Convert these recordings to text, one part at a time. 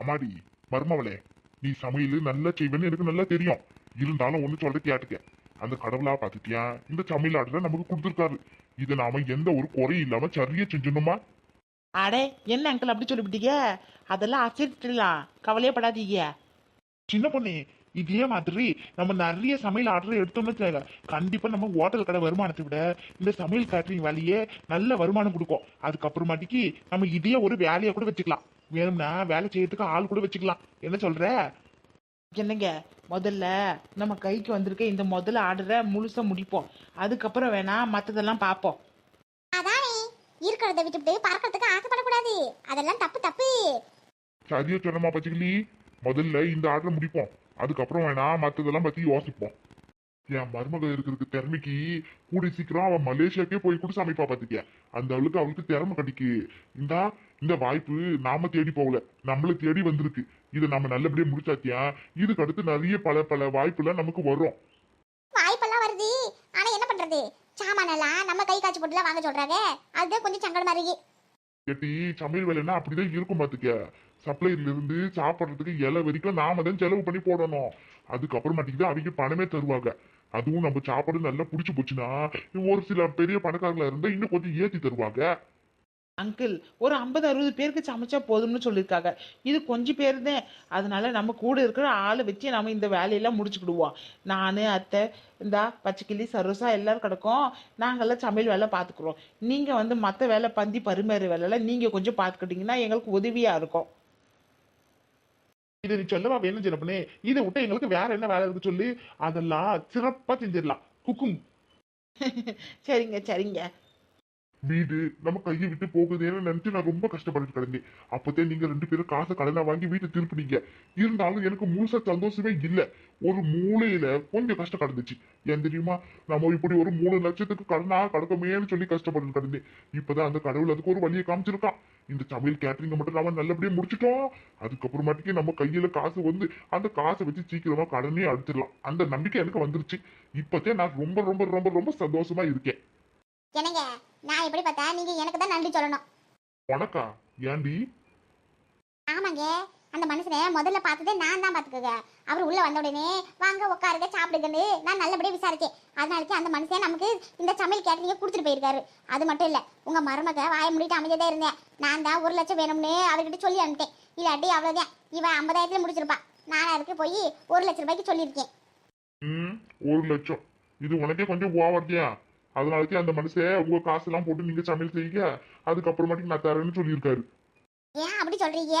அம்மாடி மருமவளே நீ சமையல் நல்லா செய்வேன்னு எனக்கு நல்லா தெரியும். இருந்தாலும் ஒண்ணு சொல்ற கேட்டுக்க. அந்த கடவுளா பாத்துட்டியா? இந்த சமையல் ஆர்டரை நமக்கு கொடுத்துருக்காரு. இதை நாம எந்த ஒரு குறையும் இல்லாம சரியா செஞ்சணுமா அடே என்ன அங்கிள் அப்படி சொல்லிவிட்டீங்க? அதெல்லாம் ஆச்சரிச்சிடலாம் கவலையே படாதீங்க. சின்ன பொண்ணு இதே மாதிரி நம்ம நிறைய சமையல் ஆர்டர் எடுத்தோம்னு வச்சுக்கோங்க. கண்டிப்பா நம்ம ஹோட்டல் கடை வருமானத்தை விட இந்த சமையல் கேட்டரிங் வேலையே நல்ல வருமானம் கொடுக்கும். அதுக்கப்புறமாட்டிக்கு நம்ம இதே ஒரு வேலையை கூட வச்சுக்கலாம். வேணும்னா வேலை செய்யறதுக்கு ஆள் கூட வச்சுக்கலாம். என்ன சொல்ற? என்னங்க? முதல்ல நம்ம கைக்கு வந்திருக்க இந்த முதல் ஆர்டரை முழுசா முடிப்போம். அதுக்கப்புறம் வேணா மற்றதெல்லாம் பார்ப்போம். அதானே? இருக்கிறத விட்டுவிட்டு பறக்கிறதுக்கு ஆசைப்படக்கூடாது. அதெல்லாம் தப்பு தப்பு. சரியா சொன்னமா பச்சிக்கலி முதல்ல இந்த ஆர்டரை முடிப்போம். அதுக்கப்புறம் வேணா மத்ததெல்லாம் பத்தி யோசிப்போம். என் மருமக இருக்கிறதுக்கு திறமைக்கு கூடி சீக்கிரம் அவன் மலேசியாக்கே போய் கூட சமைப்பா பாத்துக்க. அந்த அளவுக்கு அவளுக்கு திறமை கிடைக்கு. இந்தா இந்த வாய்ப்பு நாம தேடி போகல. நம்மள தேடி வந்திருக்கு. இதை நம்ம நல்லபடியா முடிச்சாத்தியா இதுக்கு அடுத்து நிறைய பல பல வாய்ப்புலாம் நமக்கு வரும். வாய்ப்பெல்லாம் வருது. ஆனா என்ன பண்றது? சாமானெல்லாம் நம்ம கை காய்ச்சி போட்டுலாம் வாங்க சொல்றாங்க. அதுதான் கொஞ்சம் சங்கடமா இருக்கு. கேட்டி சமையல் வேலைன்னா அப்படிதான் இருக்கும் பாத்துக்க. சப்ளைல இருந்து சாப்பிட்றதுக்கு இலை வரைக்கும் நாம தான் செலவு பண்ணி போடணும். அதுக்கப்புறமாட்டிக்கு தான் அவங்க பணமே தருவாங்க. அதுவும் நம்ம சாப்பாடு நல்லா புடிச்சு போச்சுன்னா ஒரு சில பெரிய பணக்காரங்களா இருந்தா இன்னும் கொஞ்சம் ஏத்தி தருவாங்க. அங்கிள் ஒரு ஐம்பது அறுபது பேருக்கு சமைச்சா போதும்னு சொல்லியிருக்காங்க இது கொஞ்சம் பேர் தான் அதனால நம்ம கூட இருக்கிற ஆளை வச்சு நம்ம இந்த வேலையெல்லாம் முடிச்சுக்கிடுவோம். நான் அத்தை இந்த பச்சைக்கிளி சரோசா எல்லாரும் கிடக்கும். நாங்கெல்லாம் சமையல் வேலை பார்த்துக்குறோம். நீங்கள் வந்து மற்ற வேலை பந்தி பரிமாறு வேலையெல்லாம் நீங்கள் கொஞ்சம் பார்த்துக்கிட்டிங்கன்னா எங்களுக்கு உதவியாக இருக்கும். இதை நீ சொல்லவா வேணும் சின்ன பொண்ணு இதை விட்டு எங்களுக்கு வேற என்ன வேலை இருக்கு சொல்லி அதெல்லாம் சிறப்பா செஞ்சிடலாம். குக்கும். சரிங்க சரிங்க. வீடு நம்ம கையை விட்டு போகுதேன்னு நினைச்சு நான் ரொம்ப கஷ்டப்பட்டு கிடந்தேன். அப்பத்தே நீங்க ரெண்டு பேரும் காசை கடனை வாங்கி வீட்டை திருப்பினீங்க. இருந்தாலும் எனக்கு முழுசா சந்தோஷமே இல்ல. ஒரு மூலையில கொஞ்சம் கஷ்டம் கடந்துச்சு. ஏன் தெரியுமா? நம்ம இப்படி ஒரு மூணு லட்சத்துக்கு கடனா கடக்கமேன்னு சொல்லி கஷ்டப்பட்டு கிடந்தேன். இப்பதான் அந்த கடவுள் அதுக்கு ஒரு வழியை காமிச்சிருக்கான். இந்த சமையல் கேட்டரிங்க மட்டும் நாம நல்லபடியா முடிச்சிட்டோம். அதுக்கப்புறமாட்டிக்கு நம்ம கையில காசு வந்து அந்த காசை வச்சு சீக்கிரமா கடனே அடிச்சிடலாம். அந்த நம்பிக்கை எனக்கு வந்துருச்சு. இப்பதே நான் ரொம்ப ரொம்ப ரொம்ப ரொம்ப சந்தோஷமா இருக்கேன். நான் எப்படி பார்த்தா நீங்க எனக்கு தான் நன்றி சொல்லணும். உனக்கா ஏண்டி? ஆமாங்க. அந்த மனுஷனை முதல்ல பார்த்ததே நான் தான் பார்த்துக்கோங்க. அவர் உள்ள வந்த உடனே வாங்க உட்காருங்க சாப்பிடுங்கன்னு நான் நல்லபடியா விசாரிச்சேன். அதனாலக்கு அந்த மனுஷன் நமக்கு இந்த சமையல் கேட்டரிங்க கொடுத்துட்டு போயிருக்காரு. அது மட்டும் இல்ல உங்க மருமக வாய முடிட்டு அமைதியதே இருந்தேன். நான் தான் ஒரு லட்சம் வேணும்னு அவர்கிட்ட சொல்லி அனுப்பிட்டேன். இல்லாட்டி அவ்வளவுதான். இவன் ஐம்பதாயிரத்துல முடிச்சிருப்பா. நான் அதுக்கு போய் ஒரு லட்சம் ரூபாய்க்கு சொல்லியிருக்கேன். ஒரு லட்சம். இது உனக்கே கொஞ்சம் ஓவர்தியா அதனாலக்கே அந்த மனுஷன் உங்க காசெல்லாம் போட்டு நீங்க சமையல் செய்யுங்க. அதுக்கப்புறமாட்டிக்கு நான் தரேன்னு சொல்லியிருக்காரு. ஏன் அப்படி சொல்றீங்க?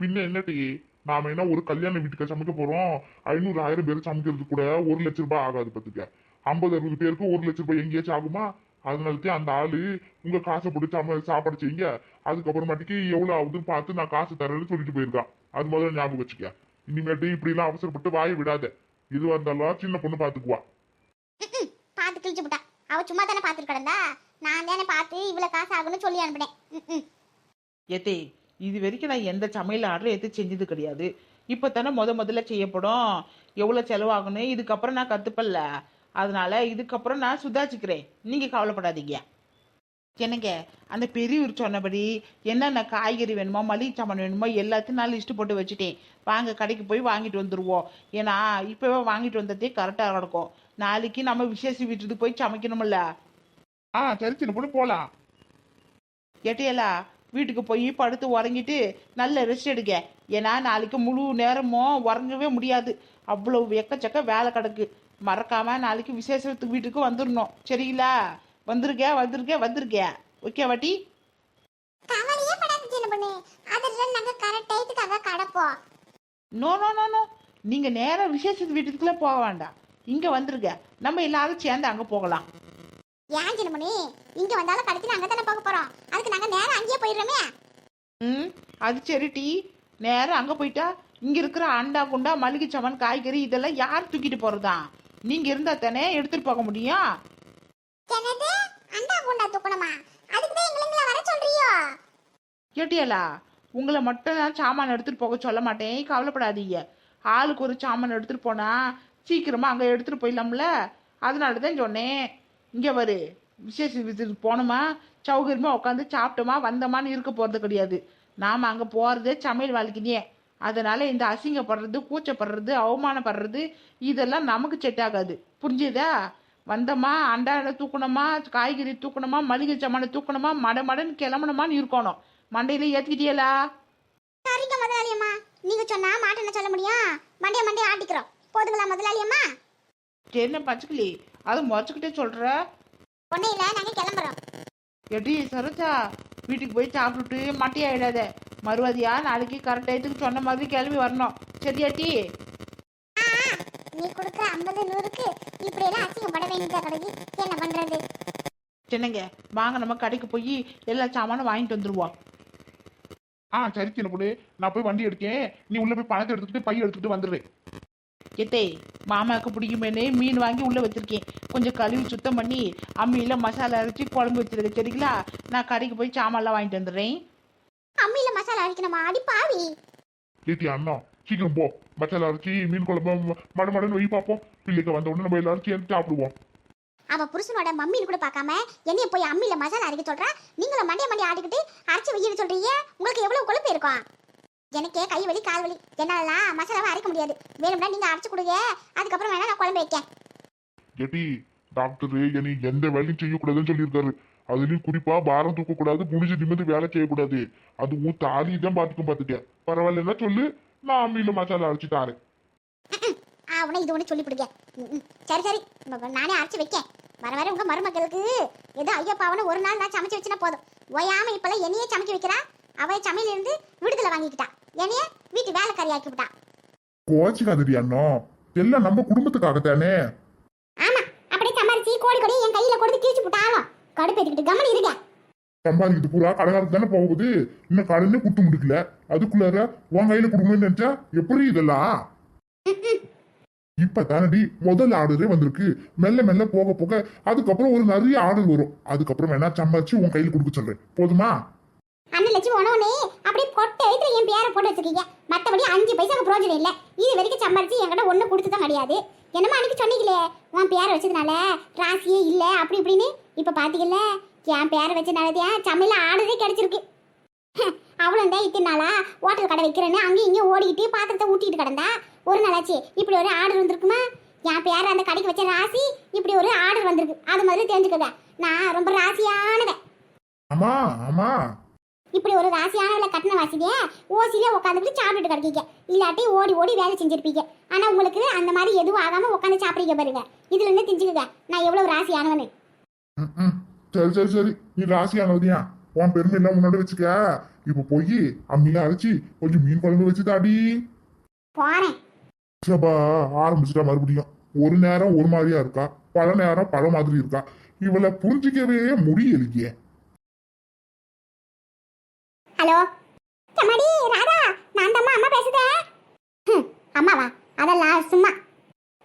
பின்ன என்னட்டி நாம என்ன ஒரு கல்யாண வீட்டுக்கு சமைக்க போறோம்? ஐநூறு ஆயிரம் பேர் சமைக்கிறது கூட ஒரு லட்ச ரூபாய் ஆகாது பத்துக்க. ஐம்பது அறுபது பேருக்கு ஒரு லட்ச ரூபாய் எங்கேயாச்சும் ஆகுமா? அதனாலக்கே அந்த ஆளு உங்க காசை போட்டு சம சாப்பாடு செய்யுங்க. அதுக்கப்புறமாட்டிக்கு எவ்வளவு ஆகுதுன்னு பார்த்து நான் காசு தரேன்னு சொல்லிட்டு போயிருக்கான். அது முதல்ல ஞாபகம் வச்சுக்க. இனிமேட்டு இப்படி எல்லாம் அவசரப்பட்டு வாயை விடாத. இதுவா இருந்தாலும் சின்ன பொண்ணு பாத்துக்குவா. பார்த்து கிழிச்சு விட்டா அவ சும்மா தானே பார்த்துட்டு கிடந்தா? நான் தானே பார்த்து இவ்வளவு காசு ஆகும்னு சொல்லி அனுப்பினேன். ம்ம். ஏத்தே இது வரைக்கும் நான் எந்த சமையல் ஆர்டரும் எடுத்து செஞ்சது கிடையாது. இப்போ தானே முத முதல்ல செய்யப்படும். எவ்வளோ செலவாகுன்னு இதுக்கப்புறம் நான் கற்றுப்பல்ல அதனால இதுக்கப்புறம் நான் சுதாச்சிக்கிறேன் நீங்கள் கவலைப்படாதீங்க. என்னங்க? அந்த பெரியவர் சொன்னபடி என்னென்ன காய்கறி வேணுமோ மளிகை சாமான் வேணுமோ எல்லாத்தையும் நான் லிஸ்ட்டு போட்டு வச்சுட்டேன். வாங்க கடைக்கு போய் வாங்கிட்டு வந்துடுவோம் ஏன்னா இப்போவே வாங்கிட்டு வந்ததே கரெக்டாக கிடக்கும் நாளைக்கு நம்ம விசேஷ வீட்டுக்கு போய் சமைக்கணும்ல? ஆ சரி சின்ன பொண்ணு போலாம். எட்டையலா வீட்டுக்கு போய் படுத்து உறங்கிட்டு நல்ல ரெஸ்ட் எடுக்க ஏன்னா நாளைக்கு முழு நேரமும் உறங்கவே முடியாது. அவ்வளோ எக்கச்சக்க வேலை கிடக்கு. மறக்காம நாளைக்கு விசேஷத்துக்கு வீட்டுக்கு வந்துடணும் சரிங்களா வந்திருக்க வந்திருக்க வந்திருக்க ஓகே வாட்டி. கவலையே படாத சின்ன பொண்ணு. அதெல்லாம் நாங்க கரெக்ட் டயத்துக்காக கடப்போம். நோ நோ நோ நோ நீங்கள் நேராக விசேஷத்து வீட்டுக்குள்ளே போக வேண்டாம். இங்கே வந்திருக்க. நம்ம எல்லாரும் சேர்ந்து அங்கே போகலாம். ஏன் சின்ன பொண்ணு? இங்க வந்தாலும் கடைசியில் அங்க தானே போக போறோம். அதுக்கு நாங்க நேரம் அங்கேயே போயிடுறோமே. ம் அது சரி டீ. நேரம் அங்கே போயிட்டா இங்கே இருக்கிற அண்டா குண்டா மளிகை சாமான் காய்கறி இதெல்லாம் யார் தூக்கிட்டு போகிறதா நீங்கள் இருந்தால் தானே எடுத்துகிட்டு போக முடியும். என்னது? அண்டா குண்டா தூக்கணுமா? அதுக்கு தான் எங்களை வர சொல்றியோ? கேட்டியலா? உங்களை மட்டும் தான் சாமான் எடுத்துகிட்டு போக சொல்ல மாட்டேன். கவலைப்படாதீங்க. ஆளுக்கு ஒரு சாமான் எடுத்துகிட்டு போனா சீக்கிரமாக அங்கே எடுத்துகிட்டு போயிடலாம்ல? அதனால தான் சொன்னேன். இங்கே வரு. விசேஷ விசிட்டு போனோமா சௌகரியமாக உட்காந்து சாப்பிட்டோமா வந்தோமான்னு இருக்க போகிறது கிடையாது. நாம் அங்கே போகிறதே சமையல் வாழ்க்கையே அதனால இந்த அசிங்கப்படுறது கூச்சப்படுறது அவமானப்படுறது இதெல்லாம் நமக்கு செட் ஆகாது. புரிஞ்சுதா? வந்தோமா அண்டாட தூக்கணுமா காய்கறி தூக்கணுமா மளிகை சாமான தூக்கணுமா மட மடன்னு கிளம்பணுமான்னு இருக்கணும். மண்டையில ஏற்றிக்கிட்டியலா சரிங்க முதலாளியம்மா. நீங்க சொன்னா மாட்டேன்னு சொல்ல முடியும்? மண்டைய மண்டைய ஆட்டிக்கிறோம். போதுங்களா முதலாளியம்மா? என்ன பச்சைக்கிளி? அதை முறைச்சிக்கிட்டே சொல்கிற ஒன்னும் இல்ல நாங்க கிளம்புறோம். எடி சரோஜா வீட்டுக்கு போய் சாப்பிட்டுட்டு மட்டையாயிடாத மறுவாதியா நாளைக்கு கரெக்ட் டயத்துக்கு சொன்ன மாதிரி கிளம்பி வரணும். சரியாட்டி நீ கொடுக்குற ஐம்பது நூறுக்கு இப்படி எல்லாம் அசிங்கப்பட வேண்டியதா கிடைக்கு? என்ன பண்றது? சின்னங்க வாங்க நம்ம கடைக்கு போய் எல்லா சாமானும் வாங்கிட்டு வந்துருவோம் ஆ சரி சின்ன பொண்ணு. நான் போய் வண்டி எடுக்கேன். நீ உள்ள போய் பணத்தை எடுத்துக்கிட்டு பை எடுத்துக்கிட்டு வந்துடுறேன் எத்தே மாமாவுக்கு பிடிக்குமேனே மீன் வாங்கி உள்ள வச்சிருக்கேன். கொஞ்சம் கழுவி சுத்தம் பண்ணி அம்மியில மசாலா அரைச்சி குழம்பு வச்சிருக்க சரிங்களா நான் கடைக்கு போய் சாமான்லாம் வாங்கிட்டு வந்துடுறேன். அம்மியில மசாலா அரைக்கணுமா? அடி பாவி. அண்ணா சீக்கிரம் போ. மசாலா அரைச்சி மீன் குழம்பு மட மடன்னு வை பார்ப்போம். பிள்ளைக்கு வந்த உடனே நம்ம எல்லாரும் சேர்ந்து சாப்பிடுவோம். அவ புருஷனோட மம்மின்னு கூட பார்க்காம என்னைய போய் அம்மியில மசாலா அரைக்க சொல்றா? நீங்களும் மண்டிய மண்டிய ஆடிக்கிட்டு அரைச்சு வையின்னு சொல்றீங்க? உங்களுக்கு எவ்வளவு கொழுப்பு இருக்கும்? எனக்கே கை வலி கால் வலி. என்னாலலாம் மசாலாவை அரைக்க முடியாது. வேணும்னா நீங்க அரைச்சு கொடுங்க. அதுக்கப்புறம் வேணா நான் குழம்பு வைக்கேன். ஏட்டி டாக்டர் என்னை எந்த வேலையும் செய்யக்கூடாதுன்னு சொல்லியிருக்காரு. அதுலயும் குறிப்பா பாரம் தூக்கக்கூடாது குனிஞ்சு நிமிந்து வேலை செய்யக்கூடாது. அதுவும் தாலி தான் பாத்துக்கும் பாத்துக்க பரவாயில்லன்னா சொல்லு. நான் அம்மியில மசாலா அரைச்சு தாரேன். ஆ உன இது ஒன்று சொல்லி பிடிக்க சரி சரி. நானே அரைச்சு வைக்கேன். வர வர உங்க மருமகளுக்கு ஏதோ ஐயப்பாவனு ஒரு நாள் நான் சமைச்சு வச்சுனா போதும். ஓயாம இப்பெல்லாம் என்னையே சமைக்க வைக்கிறா? அவ சமையல இருந்து விடுதலை வாங்கிக்கிட்டா. என்னைய வீட்டு வேலைக்காரி ஆக்கி விட்டா. கோச்சிக்காதடி அண்ணா. எல்லாம் நம்ம குடும்பத்துக்காகத்தானே? ஆமா. அப்படியே சம்பாரிச்சு கோடி கோடி என் கையில கொடுத்து கிழிச்சு விட்டாலும் கடுப்பேத்திக்கிட்டு கம்மனி இருக்க சம்பாதிக்கிறது பூரா கடகாரத்து தானே போகுது? இன்னும் கடனே குட்டு முடிக்கல. அதுக்குள்ளார உன் கையில கொடுக்கணும்னு நினைச்சா எப்படி இதெல்லாம்? இப்ப தானடி முதல் ஆர்டரே வந்திருக்கு. மெல்ல மெல்ல போக போக அதுக்கப்புறம் ஒரு நிறைய ஆர்டர் வரும். அதுக்கப்புறம் வேணா சம்பாதிச்சு உன் கையில கொடுக்க சொல்றேன். போதுமா? அந்த லட்சம் உணவுனே அப்படியே பொட்டை வயிற்றுல என் பேரை போட்டு வச்சிருக்கீங்க. மத்தபடி அஞ்சு பைசாக்கு பிரோஜனம் இல்ல. இது வரைக்கும் சம்பாரிச்சு என்கிட்ட ஒண்ணு கொடுத்து தான் கிடையாது. என்னமா அன்னைக்கு சொன்னீங்களே உன் பேரை வச்சதுனால ராசியே இல்ல அப்படி இப்படின்னு. இப்ப பாத்தீங்கல்ல என் பேரை வச்சனாலதான் சமையல ஆடுதே கிடைச்சிருக்கு. அவ்வளோ தான் இத்தனை நாளா ஹோட்டல் கடை வைக்கிறேன்னு அங்கேயும் இங்கேயும் ஓடிக்கிட்டு பாத்திரத்தை ஊட்டிட்டு கிடந்தா? ஒரு நாளாச்சு இப்படி ஒரு ஆர்டர் வந்திருக்குமா? என் பேரை அந்த கடைக்கு வச்ச ராசி இப்படி ஒரு ஆர்டர் வந்திருக்கு. அது மாதிரி தெரிஞ்சுக்கங்க. நான் ரொம்ப ராசியானவன். ஆமா ஆமா இப்படி ஒரு ராசியானவளை கட்டின வாசிங்க ஓசிலே உட்காந்துட்டு சாப்பிட்டுட்டு கிடக்கீங்க. இல்லாட்டி ஓடி ஓடி வேலை செஞ்சிருப்பீங்க. ஆனா உங்களுக்கு அந்த மாதிரி எதுவும் ஆகாம உட்காந்து சாப்பிடுறீங்க பாருங்க. இதுல இருந்து தெரிஞ்சுக்கங்க. நான் எவ்வளவு ராசியானவனு. சரி சரி சரி. நீ ராசியானவதியா உன் பெருமை எல்லாம் முன்னாடி வச்சுக்க. இப்ப போய் அம்மியில அரைச்சி கொஞ்சம் மீன் குழம்பு வச்சு தாடி. சபா ஆரம்பிச்சுட்டா மறுபடியும். ஒரு நேரம் ஒரு மாதிரியா இருக்கா? பல நேரம் பல மாதிரி இருக்கா? இவளை புரிஞ்சிக்கவே முடியலையே. ஹலோ? சம்மாடி ராதா நான் தான் அம்மா பேசுதேன் அம்மாவா? அதெல்லாம் சும்மா.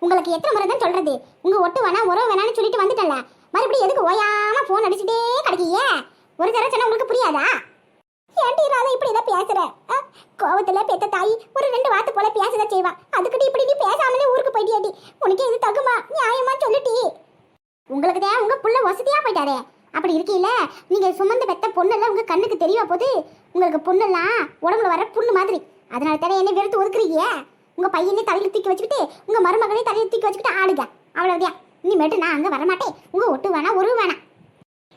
உங்களுக்கு எத்தனை முறை தான் சொல்றது? உங்க ஒட்டு வேணா உறவு வேணான்னு சொல்லிட்டு வந்துட்டல மறுபடியும் எதுக்கு ஓயாம போன் அடிச்சுட்டே கிடைக்கிய ஒரு தடவை சொன்னா உங்களுக்கு புரியாதா? ஏன்டி ராதா இப்படி தான் பேசுற? கோவத்துல பெத்த தாய் ஒரு ரெண்டு வார்த்தை போல பேசதான் செய்வா. அதுக்கிட்ட இப்படி நீ பேசாமலே ஊருக்கு போயிட்டியாடி? உனக்கு இது தகுமா? நியாயமா சொல்லிட்டி. உங்களுக்கு தான் உங்க புள்ள வசதியா போயிட்டாரே. அப்படி இருக்கீல்ல நீங்க சுமந்து பெத்த பொண்ணெல்லாம் உங்க கண்ணுக்கு தெரியவா போது உங்களுக்கு பொண்ணெல்லாம் உடம்புல வர புண்ணு மாதிரி. அதனால தானே என்ன வெறுத்து ஒதுக்குறீங்க? உங்க பையனே தலையில தூக்கி வச்சுக்கிட்டு உங்க மருமகனே தலையில தூக்கி வச்சுக்கிட்டு ஆடுங்க. அவ்வளவுதான். இனிமேட்டு நான் அங்க வரமாட்டேன். உங்க ஒட்டு வேணாம் ஒரு வேணாம்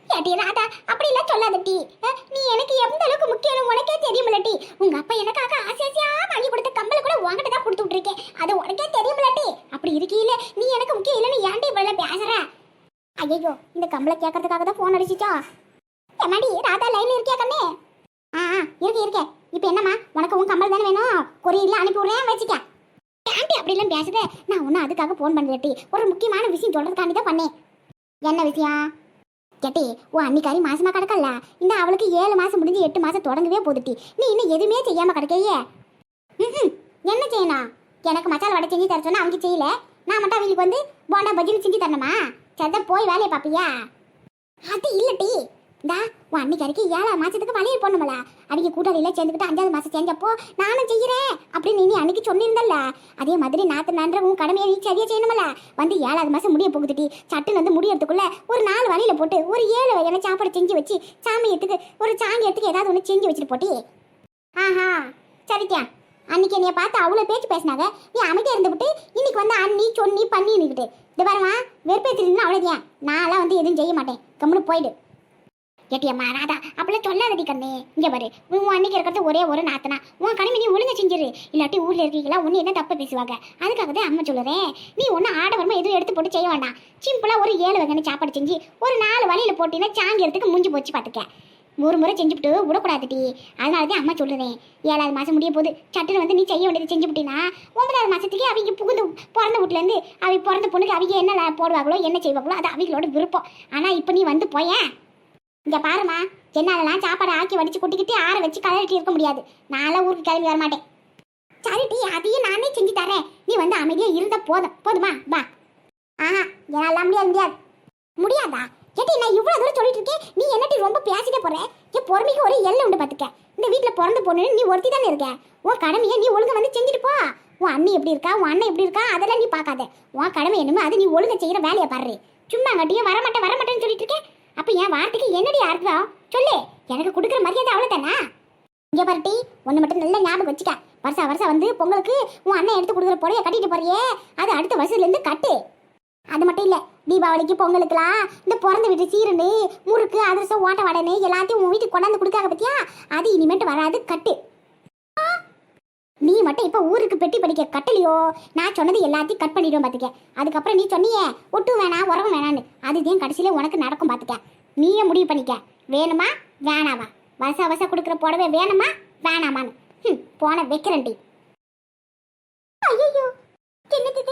ஏட்டி ராதா அப்படி எல்லாம் சொல்லாதட்டி நீ எனக்கு எந்த அளவுக்கு முக்கியம் உனக்கே தெரியுமில்லட்டி. உங்க அப்பா எனக்காக ஆசை ஆசையா வாங்கி கொடுத்த கம்பளை கூட உங்ககிட்ட தான் கொடுத்து விட்டுருக்கேன். அது உனக்கே தெரியுமில்லட்டி. அப்படி இருக்கீல நீ எனக்கு முக்கியம் இல்லைன்னு ஏன்டி இப்படி பேசுற? ஐயோ இந்த கம்பளை கேட்கறதுக்காக தான் ஃபோன் அடிச்சிச்சா? எம்மாடி ராதா லைன்ல இருக்கியா கண்ணே? ஆ ஆ இருக்கே இருக்கே இப்போ என்னம்மா உனக்கு உன் கம்பல் தானே வேணும்? கொரியர்ல அனுப்பி விடுறேன் வச்சுக்க. ஆண்டி அப்படிலாம் பேசுத. நான் ஒன்றும் அதுக்காக ஃபோன் பண்ணலட்டி ஒரு முக்கியமான விஷயம் சொல்றதுக்காண்டி தான் பண்ணேன். என்ன விஷயம்? கேட்டி உன் அன்னிக்காரி மாசமா கிடக்கல இந்த அவளுக்கு ஏழு மாசம் முடிஞ்சு எட்டு மாசம் தொடங்கவே போதுட்டி நீ இன்னும் எதுவுமே செய்யாம கிடக்கையே? ம்ஹும். என்ன செய்யணும்? எனக்கு மசாலா வடை செஞ்சு தர சொன்னா அவங்க செய்யல. நான் மட்டும் அவங்களுக்கு வந்து போண்டா பஜ்ஜி செஞ்சு தரணுமா? சரிதான் போய் வேலையை பாப்பியா அது இல்லட்டி இந்தா உன் அன்னைக்கு ஏழாம் மாசத்துக்கு வளையல் போடணுமல. அவங்க கூட்டாளியில சேர்ந்துக்கிட்டு அஞ்சாவது மாசம் செஞ்சப்போ நானும் செய்கிறேன் அப்படின்னு நீ அன்னைக்கு சொன்னிருந்தல்ல அதே மாதிரி நாத்து நன்ற உன் கடமையை நீ சரியா செய்யணுமல. வந்து ஏழாவது மாசம் முடிய போகுதுட்டி சட்டுன்னு வந்து முடியறதுக்குள்ள ஒரு நாலு வழியில போட்டு ஒரு ஏழு வகையான சாப்பாடு செஞ்சு வச்சு சாமியத்துக்கு ஒரு சாங்கியத்துக்கு ஏதாவது ஒன்று செஞ்சு வச்சுட்டு போட்டி ஆஹா சரித்தியா அன்னைக்கு என்னைய பார்த்து அவ்வளோ பேச்சு பேசினாங்க. நீ அமைதியாக இருந்துவிட்டு இன்னைக்கு வந்து அண்ணி சொன்னி பண்ணி நிக்கிட்டு இது பாருமா வெறுப்பேற்றிருந்தா அவ்வளோதான் நான்லாம் வந்து எதுவும் செய்ய மாட்டேன். கம்முன்னு போயிடு. ஏட்டியம்மா ராதா அப்பெல்லாம் சொல்லாதடி கண்ணே. இங்க பாரு உன் அன்னைக்கு இருக்கிறது ஒரே ஒரு நாத்தனா. உன் கடமை நீ ஒழுங்கா செஞ்சிரு. இல்லாட்டி ஊர்ல இருக்கீங்களா ஒன்று என்ன தப்பு பேசுவாங்க? அதுக்காக தான் அம்மா சொல்லுறேன் நீ ஒன்றும் ஆடவரமா எதுவும் எடுத்து போட்டு செய்ய வேண்டாம். சிம்பிளா ஒரு ஏழு வகையான சாப்பாடு செஞ்சு ஒரு நாலு வழியில போட்டீங்கன்னா சாங்கிறதுக்கு முடிஞ்சு போச்சு பார்த்துக்க ஒரு முறை செஞ்சுவிட்டு விடக்கூடாதுடி. அதனால தான் அம்மா சொல்லுறேன் ஏழாவது மாதம் முடிய போது சட்டுன்னு வந்து நீ செய்ய வேண்டியது செஞ்சு விட்டீங்கன்னா ஒன்பதாவது மாதத்துக்கு அவங்க புகுந்து பிறந்த வீட்டிலேருந்து அவங்க பிறந்த பொண்ணுக்கு அவங்க என்ன போடுவாங்களோ என்ன செய்வாங்களோ அது அவங்களோட விருப்பம். ஆனால் இப்போ நீ வந்து போயேன் இங்க பாருமா என்னாலலாம் சாப்பாடு ஆக்கி வடிச்சு கொட்டிக்கிட்டு ஆற வச்சு கலரிட்டு இருக்க முடியாது. நான்லாம் ஊருக்கு கிளம்பி வர மாட்டேன். சரிடி அதையும் நானே செஞ்சு தரேன். நீ வந்து அமைதியா இருந்த போதும். போதுமா? வா. ஆஹா என்னால முடியாது முடியாது. முடியாதா? கேட்டி நான் இவ்வளவு தூரம் சொல்லிட்டு இருக்கேன் நீ என்னட்டி ரொம்ப பேசிட்டே போற? என் பொறுமைக்கு ஒரு எல்லை உண்டு பாத்துக்க. இந்த வீட்டுல பிறந்த பொண்ணு நீ ஒருத்தி தானே இருக்க? உன் கடமையை நீ ஒழுங்க வந்து செஞ்சுட்டு போ. உன் அண்ணி எப்படி இருக்கா? உன் அண்ணன் எப்படி இருக்கா? அதெல்லாம் நீ பார்க்காத உன் கடமை என்னமோ அது நீ ஒழுங்க செய்யற வேலையை பாரு. சும்மா கட்டியும் வரமாட்டேன் வரமாட்டேன்னு சொல்லிட்டு இருக்கேன் அப்போ என் வார்த்தைக்கு என்னடி அர்த்தம்? சொல்லு. எனக்கு கொடுக்குற மரியாதை அவ்வளோதானா இங்கே பாருட்டி ஒன்று மட்டும் நல்லா ஞாபகம் வச்சுக்க. வருஷா வருஷம் வந்து பொங்கலுக்கு உன் அண்ணன் எடுத்து கொடுக்குற புடவைய கட்டிட்டு போறியே. அது அடுத்த வருஷத்துலேருந்து கட்டு. அது மட்டும் இல்லை தீபாவளிக்கு பொங்கலுக்குலாம் இந்த பிறந்த வீட்டு சீருன்னு முறுக்கு அதிரசம் ஓட்ட வடனு எல்லாத்தையும் உன் வீட்டுக்கு கொண்டாந்து கொடுக்காங்க பத்தியா? அது இனிமேட்டு வராது கட்டு. நீ மட்டும் இப்போ ஊருக்கு பெட்டி படிக்க கட்டலையோ? நான் சொன்னது எல்லாத்தையும் கட் பண்ணிடுவோம் பார்த்துக்க அதுக்கப்புறம் நீ சொன்னியே ஒட்டும் வேணாம் உறவும் வேணான்னு. அதுதான் கடைசியில் உனக்கு நடக்கும் பார்த்துக்க நீயே முடிவு பண்ணிக்க. வேணுமா? வேணாமா வசா வச கொடுக்குற புடவை வேணுமா? வேணாமான்னு. ம் போன வைக்கிறேன்டி ஐயோ என்னது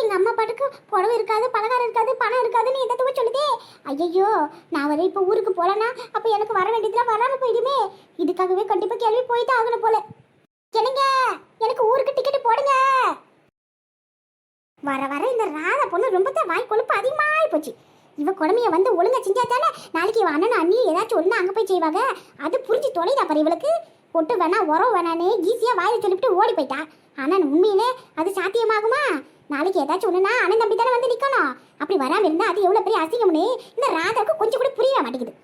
எங்க அம்மா பாட்டுக்கு புடவை இருக்காது பலகாரம் இருக்காது பணம் இருக்காதுன்னு எதாவது சொல்லுதே. ஐயோ நான் வர இப்போ ஊருக்கு போலனா அப்போ எனக்கு வர வேண்டியதுலாம் வராமல் போயிடுமே. இதுக்காகவே கண்டிப்பாக கேள்வி தான் ஆகணும் போல. என்னங்க? எனக்கு ஊருக்கு டிக்கெட் போடுங்க. வர வர இந்த ராதா பொண்ணு ரொம்ப தான் வாய் கொழுப்பு அதிகமாகி போச்சு. இவ குழமைய வந்து ஒழுங்கா செஞ்சா தானே நாளைக்கு இவன் அண்ணன் அண்ணி ஏதாச்சும் ஒன்று அங்கே போய் செய்வாங்க? அது புரிஞ்சு தொலைதா பாரு இவளுக்கு. பொட்டு வேணா உரம் வேணான்னு ஈஸியாக வாயில் சொல்லிவிட்டு ஓடி போயிட்டா. ஆனால் உண்மையிலே அது சாத்தியமாகுமா? நாளைக்கு ஏதாச்சும் ஒன்றுனா அண்ணன் தம்பி தானே வந்து நிற்கணும் அப்படி வராமல் இருந்தால் அது எவ்வளோ பெரிய அசிங்கம்னு இந்த ராதாவுக்கு கொஞ்சம் கூட புரிய மாட்டேங்குது.